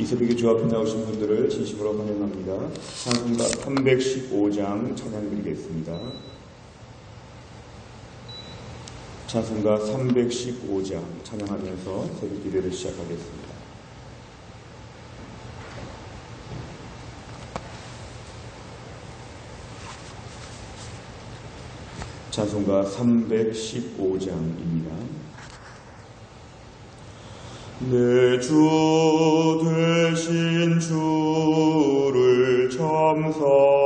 이 새벽에 주 앞에 나오신 분들을 진심으로 환영합니다. 찬송가 315장 찬양 드리겠습니다. 찬송가 315장 찬양하면서 새벽 기대를 시작하겠습니다. 찬송가 315장입니다. 내 주 되신 주를 참사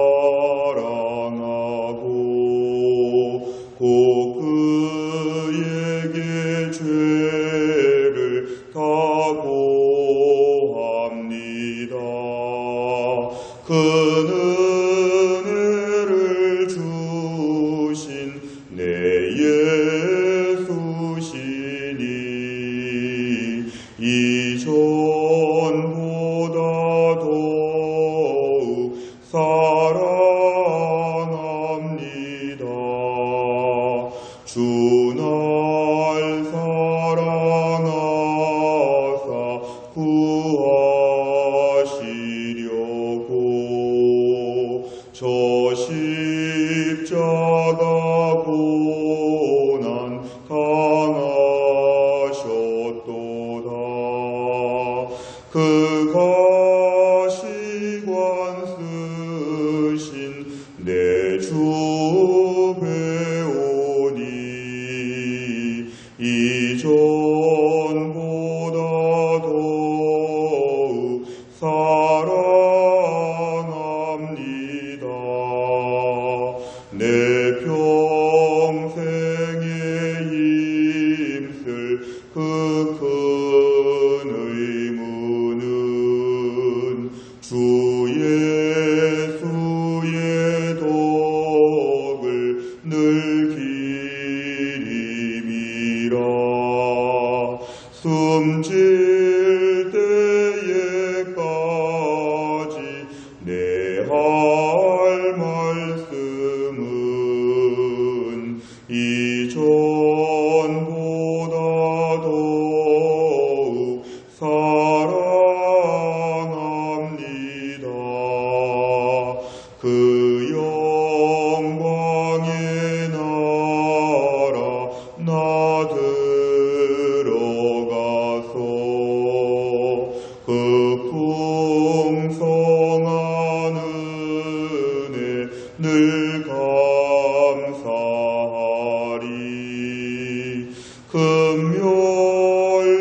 감사하리 금멸유관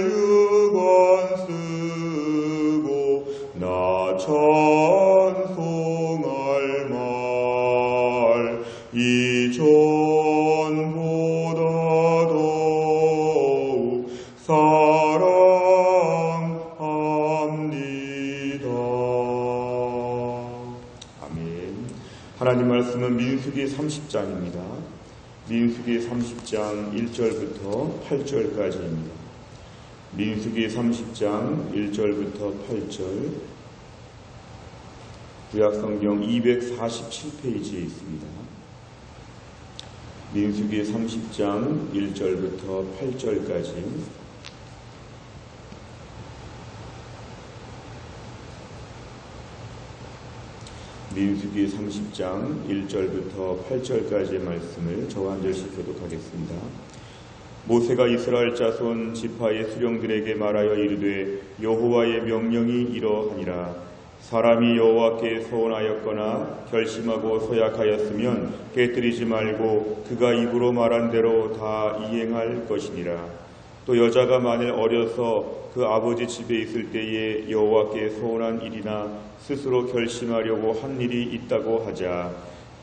쓰고 나 찬송할 말 이전보다 더욱 사랑합니다. 아멘. 하나님 말씀은 민수기 30장입니다. 민수기 30장 1절부터 8절까지입니다. 민수기 30장 1절부터 8절 구약성경 247페이지에 있습니다. 민수기 30장 1절부터 8절까지 민수기 30장 1절부터 8절까지의 말씀을 저와 한 절씩 교독하겠습니다. 모세가 이스라엘 자손 지파의 수령들에게 말하여 이르되 여호와의 명령이 이러하니라 사람이 여호와께 서원하였거나 결심하고 서약하였으면 깨뜨리지 말고 그가 입으로 말한 대로 다 이행할 것이니라 또 여자가 만일 어려서 그 아버지 집에 있을 때에 여호와께 서원한 일이나 스스로 결심하려고 한 일이 있다고 하자.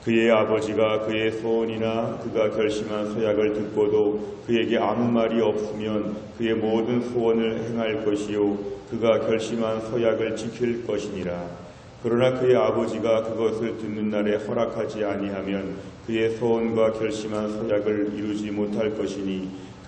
그의 아버지가 그의 소원이나 그가 결심한 서약을 듣고도 그에게 아무 말이 없으면 그의 모든 소원을 행할 것이요. 그가 결심한 서약을 지킬 것이니라. 그러나 그의 아버지가 그것을 듣는 날에 허락하지 아니하면 그의 소원과 결심한 서약을 이루지 못할 것이니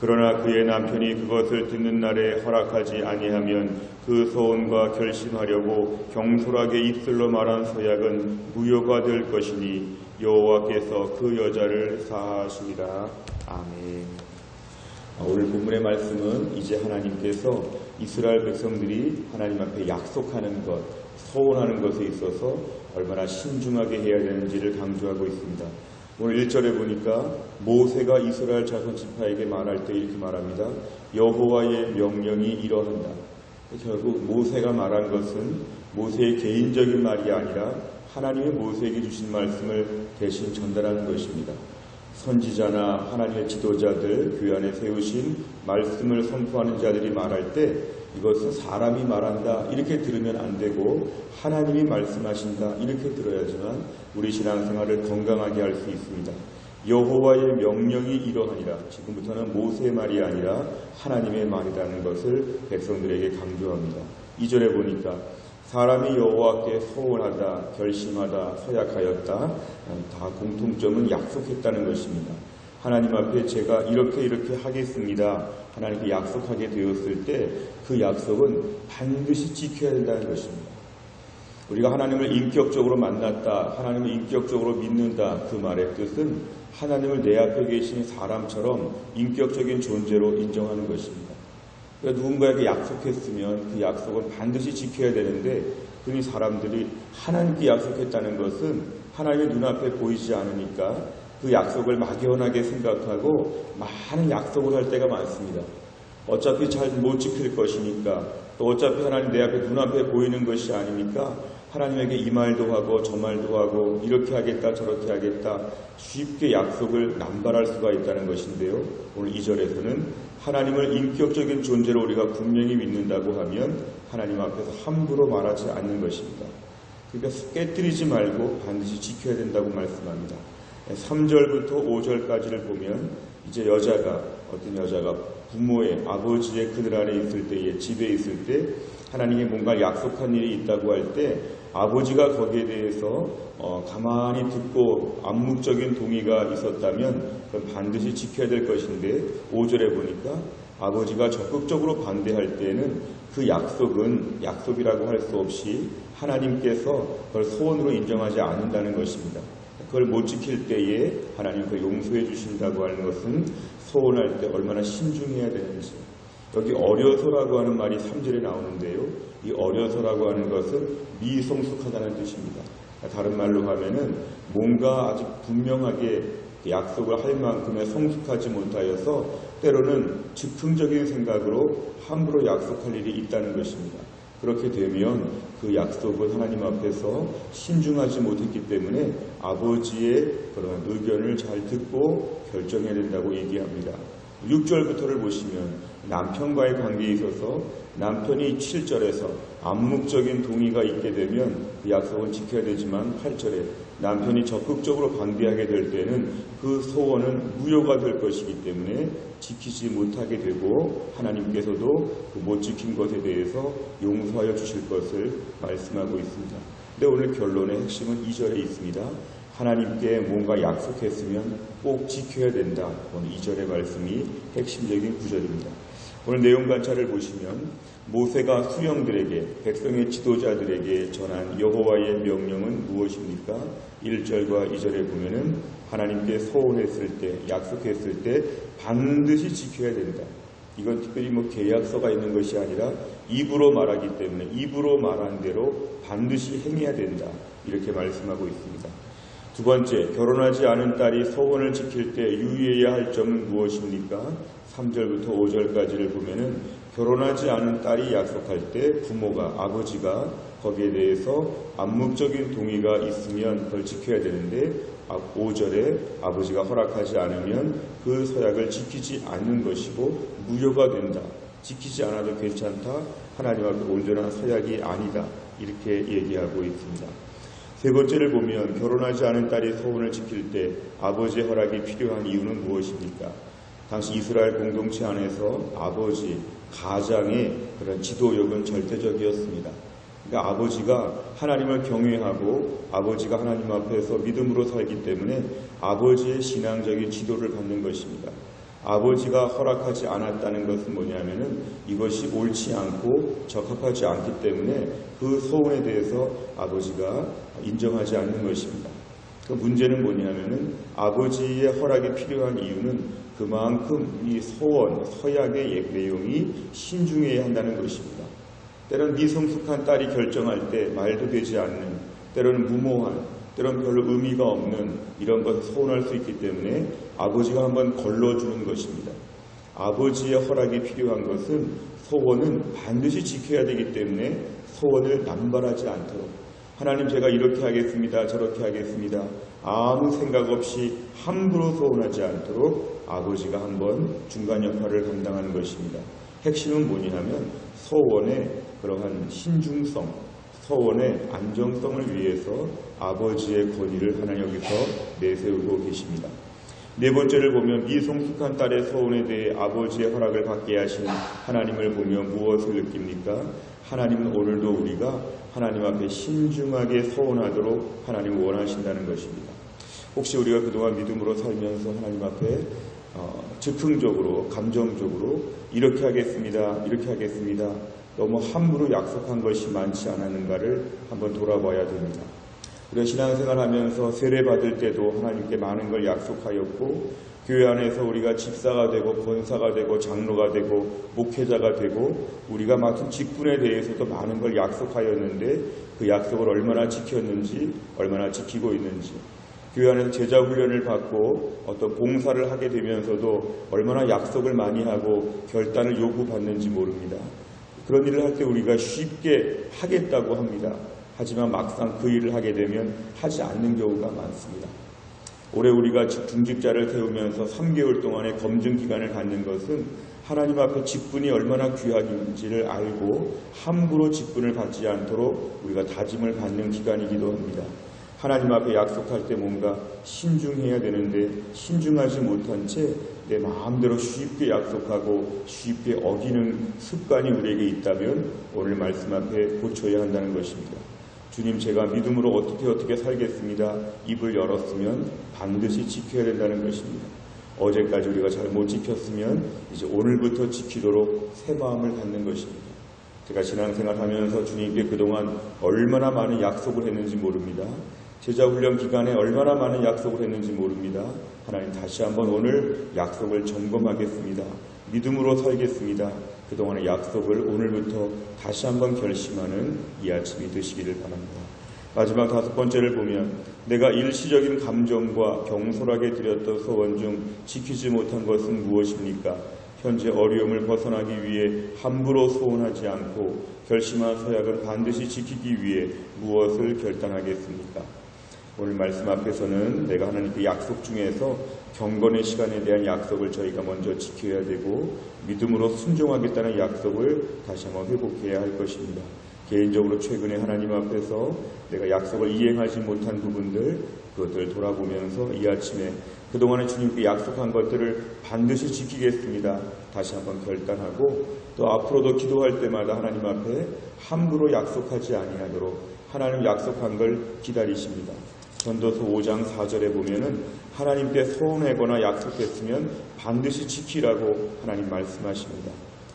그러나 그의 남편이 그것을 듣는 날에 허락하지 아니하면 그 소원과 결심하려고 경솔하게 입술로 말한 서약은 무효가 될 것이니 여호와께서 그 여자를 사하시리라. 아멘. 아, 오늘 본문의 말씀은 이제 하나님께서 이스라엘 백성들이 하나님 앞에 약속하는 것, 소원하는 것에 있어서 얼마나 신중하게 해야 되는지를 강조하고 있습니다. 오늘 1절에 보니까 모세가 이스라엘 자손 지파에게 말할 때 이렇게 말합니다. 여호와의 명령이 이러한다. 결국 모세가 말한 것은 모세의 개인적인 말이 아니라 하나님의 모세에게 주신 말씀을 대신 전달하는 것입니다. 선지자나 하나님의 지도자들, 교회 안에 세우신 말씀을 선포하는 자들이 말할 때 이것은 사람이 말한다 이렇게 들으면 안 되고 하나님이 말씀하신다 이렇게 들어야지만 우리 신앙생활을 건강하게 할 수 있습니다. 여호와의 명령이 이러하니라 지금부터는 모세의 말이 아니라 하나님의 말이라는 것을 백성들에게 강조합니다. 2절에 보니까 사람이 여호와께 소원하다, 결심하다, 서약하였다. 다 공통점은 약속했다는 것입니다. 하나님 앞에 제가 이렇게 이렇게 하겠습니다. 하나님께 약속하게 되었을 때 그 약속은 반드시 지켜야 된다는 것입니다. 우리가 하나님을 인격적으로 만났다, 하나님을 인격적으로 믿는다 그 말의 뜻은 하나님을 내 앞에 계신 사람처럼 인격적인 존재로 인정하는 것입니다. 그러니까 누군가에게 약속했으면 그 약속은 반드시 지켜야 되는데 흔히 사람들이 하나님께 약속했다는 것은 하나님의 눈앞에 보이지 않으니까 그 약속을 막연하게 생각하고 많은 약속을 할 때가 많습니다. 어차피 잘 못 지킬 것이니까 또 어차피 하나님 내 앞에 눈앞에 보이는 것이 아니니까 하나님에게 이 말도 하고 저 말도 하고 이렇게 하겠다 저렇게 하겠다 쉽게 약속을 남발할 수가 있다는 것인데요. 오늘 이절에서는 하나님을 인격적인 존재로 우리가 분명히 믿는다고 하면 하나님 앞에서 함부로 말하지 않는 것입니다. 그러니까 깨뜨리지 말고 반드시 지켜야 된다고 말씀합니다. 3절부터 5절까지를 보면 이제 여자가 어떤 여자가 부모의 아버지의 그늘 안에 있을 때에 집에 있을 때 하나님이 뭔가 약속한 일이 있다고 할 때 아버지가 거기에 대해서 어, 가만히 듣고 암묵적인 동의가 있었다면 그럼 반드시 지켜야 될 것인데 5절에 보니까 아버지가 적극적으로 반대할 때는 그 약속은 약속이라고 할 수 없이 하나님께서 그걸 소원으로 인정하지 않는다는 것입니다. 그걸 못 지킬 때에 하나님 그 용서해 주신다고 하는 것은 소원할 때 얼마나 신중해야 되는지 여기 어려서라고 하는 말이 3절에 나오는데요. 이 어려서라고 하는 것은 미성숙하다는 뜻입니다. 다른 말로 하면은 뭔가 아직 분명하게 약속을 할 만큼의 성숙하지 못하여서 때로는 즉흥적인 생각으로 함부로 약속할 일이 있다는 것입니다. 그렇게 되면 그 약속을 하나님 앞에서 신중하지 못했기 때문에 아버지의 그런 의견을 잘 듣고 결정해야 된다고 얘기합니다. 6절부터를 보시면 남편과의 관계에 있어서 남편이 7절에서 암묵적인 동의가 있게 되면 그 약속은 지켜야 되지만 8절에 남편이 적극적으로 반대하게 될 때는 그 소원은 무효가 될 것이기 때문에 지키지 못하게 되고 하나님께서도 그 못 지킨 것에 대해서 용서하여 주실 것을 말씀하고 있습니다. 근데 오늘 결론의 핵심은 2절에 있습니다. 하나님께 뭔가 약속했으면 꼭 지켜야 된다. 오늘 2절의 말씀이 핵심적인 구절입니다. 오늘 내용 관찰을 보시면 모세가 수령들에게 백성의 지도자들에게 전한 여호와의 명령은 무엇입니까? 1절과 2절에 보면은 하나님께 소원했을 때 약속했을 때 반드시 지켜야 된다. 이건 특별히 뭐 계약서가 있는 것이 아니라 입으로 말하기 때문에 입으로 말한 대로 반드시 행해야 된다. 이렇게 말씀하고 있습니다. 두 번째, 결혼하지 않은 딸이 소원을 지킬 때 유의해야 할 점은 무엇입니까? 3절부터 5절까지를 보면은 결혼하지 않은 딸이 약속할 때 부모가 아버지가 거기에 대해서 암묵적인 동의가 있으면 그걸 지켜야 되는데 5절에 아버지가 허락하지 않으면 그 서약을 지키지 않는 것이고 무효가 된다. 지키지 않아도 괜찮다. 하나님 앞에 온전한 서약이 아니다. 이렇게 얘기하고 있습니다. 세 번째를 보면 결혼하지 않은 딸이 소원을 지킬 때 아버지의 허락이 필요한 이유는 무엇입니까? 당시 이스라엘 공동체 안에서 아버지, 가장의 그런 지도력은 절대적이었습니다. 그러니까 아버지가 하나님을 경외하고 아버지가 하나님 앞에서 믿음으로 살기 때문에 아버지의 신앙적인 지도를 받는 것입니다. 아버지가 허락하지 않았다는 것은 뭐냐면은 이것이 옳지 않고 적합하지 않기 때문에 그 소원에 대해서 아버지가 인정하지 않는 것입니다. 그 문제는 뭐냐면은 아버지의 허락이 필요한 이유는 그만큼 이 소원, 서약의 내용이 신중해야 한다는 것입니다. 때로는 미성숙한 딸이 결정할 때 말도 되지 않는, 때로는 무모한, 때로는 별로 의미가 없는 이런 것을 소원할 수 있기 때문에 아버지가 한번 걸러주는 것입니다. 아버지의 허락이 필요한 것은 소원은 반드시 지켜야 되기 때문에 소원을 남발하지 않도록 하나님 제가 이렇게 하겠습니다. 저렇게 하겠습니다. 아무 생각 없이 함부로 소원하지 않도록 아버지가 한번 중간 역할을 감당하는 것입니다. 핵심은 뭐냐면 소원의 그러한 신중성, 소원의 안정성을 위해서 아버지의 권위를 하나님 여기서 내세우고 계십니다. 네 번째를 보면 미성숙한 딸의 소원에 대해 아버지의 허락을 받게 하신 하나님을 보면 무엇을 느낍니까? 하나님은 오늘도 우리가 하나님 앞에 신중하게 소원하도록 하나님 원하신다는 것입니다. 혹시 우리가 그동안 믿음으로 살면서 하나님 앞에 어, 즉흥적으로 감정적으로 이렇게 하겠습니다. 이렇게 하겠습니다. 너무 함부로 약속한 것이 많지 않았는가를 한번 돌아봐야 됩니다. 우리가 신앙생활 하면서 세례 받을 때도 하나님께 많은 걸 약속하였고 교회 안에서 우리가 집사가 되고 권사가 되고 장로가 되고 목회자가 되고 우리가 맡은 직분에 대해서도 많은 걸 약속하였는데 그 약속을 얼마나 지켰는지 얼마나 지키고 있는지 교회 안에서 제자 훈련을 받고 어떤 봉사를 하게 되면서도 얼마나 약속을 많이 하고 결단을 요구받는지 모릅니다. 그런 일을 할 때 우리가 쉽게 하겠다고 합니다. 하지만 막상 그 일을 하게 되면 하지 않는 경우가 많습니다. 올해 우리가 중직자를 세우면서 3개월 동안의 검증 기간을 갖는 것은 하나님 앞에 직분이 얼마나 귀한지를 알고 함부로 직분을 받지 않도록 우리가 다짐을 받는 기간이기도 합니다. 하나님 앞에 약속할 때 뭔가 신중해야 되는데 신중하지 못한 채 내 마음대로 쉽게 약속하고 쉽게 어기는 습관이 우리에게 있다면 오늘 말씀 앞에 고쳐야 한다는 것입니다. 주님 제가 믿음으로 어떻게 어떻게 살겠습니다. 입을 열었으면 반드시 지켜야 된다는 것입니다. 어제까지 우리가 잘 못 지켰으면 이제 오늘부터 지키도록 새 마음을 갖는 것입니다. 제가 신앙생활 하면서 주님께 그동안 얼마나 많은 약속을 했는지 모릅니다. 제자 훈련 기간에 얼마나 많은 약속을 했는지 모릅니다. 하나님 다시 한번 오늘 약속을 점검하겠습니다. 믿음으로 살겠습니다. 그동안의 약속을 오늘부터 다시 한번 결심하는 이 아침이 되시기를 바랍니다. 마지막 다섯 번째를 보면 내가 일시적인 감정과 경솔하게 드렸던 소원 중 지키지 못한 것은 무엇입니까? 현재 어려움을 벗어나기 위해 함부로 소원하지 않고 결심한 서약을 반드시 지키기 위해 무엇을 결단하겠습니까? 오늘 말씀 앞에서는 내가 하나님께 약속 중에서 경건의 시간에 대한 약속을 저희가 먼저 지켜야 되고 믿음으로 순종하겠다는 약속을 다시 한번 회복해야 할 것입니다. 개인적으로 최근에 하나님 앞에서 내가 약속을 이행하지 못한 부분들 그것들을 돌아보면서 이 아침에 그동안에 주님께 약속한 것들을 반드시 지키겠습니다. 다시 한번 결단하고 또 앞으로도 기도할 때마다 하나님 앞에 함부로 약속하지 아니하도록 하나님 약속한 걸 기다리십니다. 전도서 5장 4절에 보면은 하나님께 소원하거나 약속했으면 반드시 지키라고 하나님 말씀하십니다.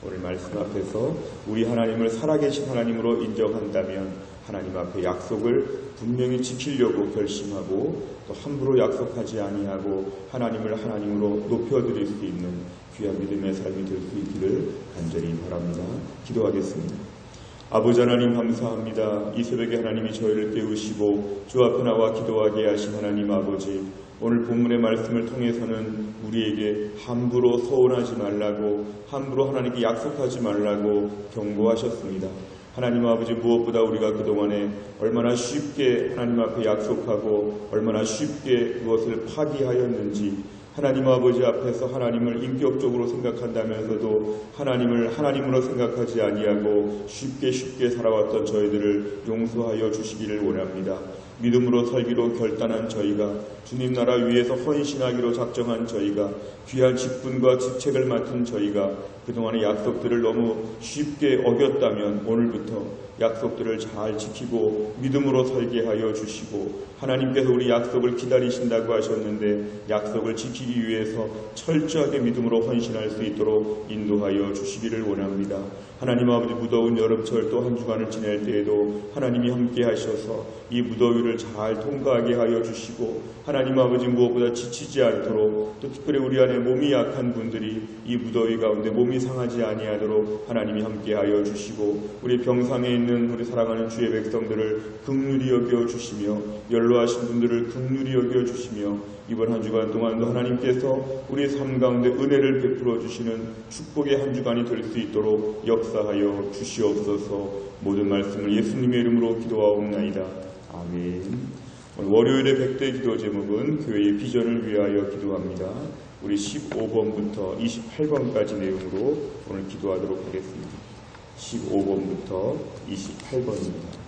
오늘 말씀 앞에서 우리 하나님을 살아계신 하나님으로 인정한다면 하나님 앞에 약속을 분명히 지키려고 결심하고 또 함부로 약속하지 아니하고 하나님을 하나님으로 높여드릴 수 있는 귀한 믿음의 삶이 될 수 있기를 간절히 바랍니다. 기도하겠습니다. 아버지 하나님 감사합니다. 이 새벽에 하나님이 저희를 깨우시고 주 앞에 나와 기도하게 하신 하나님 아버지 오늘 본문의 말씀을 통해서는 우리에게 함부로 서운하지 말라고 함부로 하나님께 약속하지 말라고 경고하셨습니다. 하나님 아버지 무엇보다 우리가 그동안에 얼마나 쉽게 하나님 앞에 약속하고 얼마나 쉽게 그것을 파기하였는지 하나님 아버지 앞에서 하나님을 인격적으로 생각한다면서도 하나님을 하나님으로 생각하지 아니하고 쉽게 쉽게 살아왔던 저희들을 용서하여 주시기를 원합니다. 믿음으로 살기로 결단한 저희가 주님 나라 위에서 헌신하기로 작정한 저희가 귀한 직분과 직책을 맡은 저희가 그동안의 약속들을 너무 쉽게 어겼다면 오늘부터 약속들을 잘 지키고 믿음으로 살게 하여 주시고 하나님께서 우리 약속을 기다리신다고 하셨는데 약속을 지키기 위해서 철저하게 믿음으로 헌신할 수 있도록 인도하여 주시기를 원합니다. 하나님 아버지 무더운 여름철 또 한 주간을 지낼 때에도 하나님이 함께 하셔서 이 무더위를 잘 통과하게 하여 주시고 하나님 아버지 무엇보다 지치지 않도록 또 특별히 우리 안에 몸이 약한 분들이 이 무더위 가운데 몸이 상하지 아니하도록 하나님이 함께 하여 주시고 우리 병상에 있는 우리 사랑하는 주의 백성들을 극률이 여겨 주시며 연로하신 분들을 극률이 여겨 주시며 이번 한 주간 동안도 하나님께서 우리 삶 가운데 은혜를 베풀어 주시는 축복의 한 주간이 될 수 있도록 역사하여 주시옵소서 모든 말씀을 예수님의 이름으로 기도하옵나이다. 아멘. 오늘 월요일의 백대 기도 제목은 교회의 비전을 위하여 기도합니다. 우리 15번부터 28번까지 내용으로 오늘 기도하도록 하겠습니다. 15번부터 28번입니다.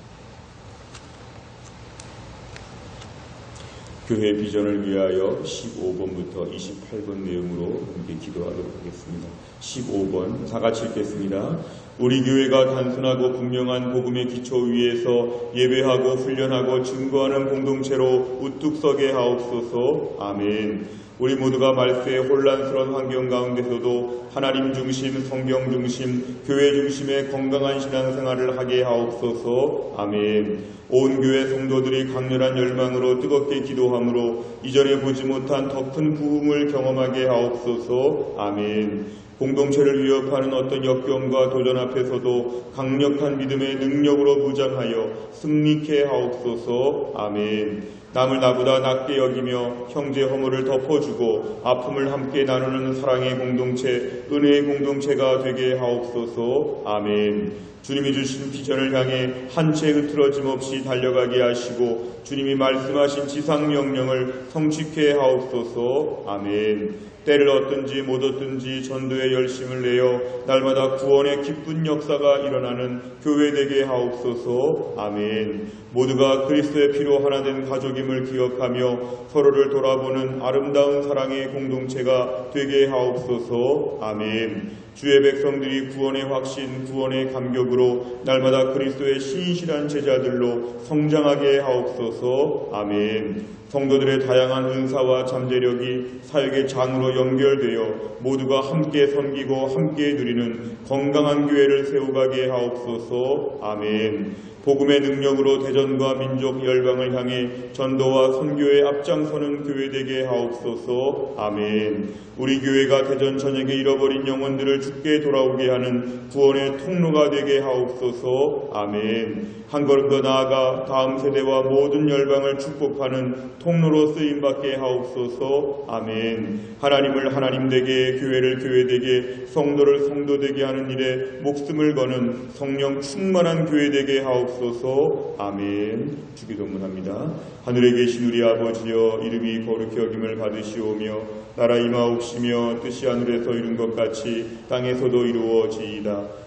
교회 비전을 위하여 15번부터 28번 내용으로 함께 기도하도록 하겠습니다. 15번 다 같이 읽겠습니다. 우리 교회가 단순하고 분명한 복음의 기초 위에서 예배하고 훈련하고 증거하는 공동체로 우뚝 서게 하옵소서. 아멘. 우리 모두가 말세의 혼란스러운 환경 가운데서도 하나님 중심, 성경 중심, 교회 중심의 건강한 신앙생활을 하게 하옵소서. 아멘. 온 교회 성도들이 강렬한 열망으로 뜨겁게 기도함으로 이전에 보지 못한 더 큰 부흥을 경험하게 하옵소서. 아멘. 공동체를 위협하는 어떤 역경과 도전 앞에서도 강력한 믿음의 능력으로 무장하여 승리케 하옵소서. 아멘. 남을 나보다 낮게 여기며 형제 허물을 덮어주고 아픔을 함께 나누는 사랑의 공동체, 은혜의 공동체가 되게 하옵소서. 아멘. 주님이 주신 비전을 향해 한채 흐트러짐 없이 달려가게 하시고 주님이 말씀하신 지상 명령을 성취케 하옵소서. 아멘. 때를 얻든지 못 얻든지 전도에 열심을 내어 날마다 구원의 기쁜 역사가 일어나는 교회 되게 하옵소서. 아멘. 모두가 그리스도의 피로 하나 된 가족임을 기억하며 서로를 돌아보는 아름다운 사랑의 공동체가 되게 하옵소서. 아멘. 주의 백성들이 구원의 확신, 구원의 감격으로 날마다 그리스도의 신실한 제자들로 성장하게 하옵소서. 아멘. 성도들의 다양한 은사와 잠재력이 사역의 장으로 연결되어 모두가 함께 섬기고 함께 누리는 건강한 교회를 세워가게 하옵소서. 아멘. 복음의 능력으로 대전과 민족 열방을 향해 전도와 선교에 앞장서는 교회 되게 하옵소서. 아멘. 우리 교회가 대전 전역에 잃어버린 영혼들을 죽게 돌아오게 하는 구원의 통로가 되게 하옵소서. 아멘. 한 걸음 더 나아가 다음 세대와 모든 열방을 축복하는 통로로 쓰임 받게 하옵소서. 아멘. 하나님을 하나님 되게 교회를 교회 되게 성도를 성도 되게 하는 일에 목숨을 거는 성령 충만한 교회 되게 하옵소서. 아멘. 주기도문합니다. 하늘에 계신 우리 아버지여 이름이 거룩히 여김을 받으시오며 나라 임하옵시며 뜻이 하늘에서 이룬 것 같이 땅에서도 이루어지이다.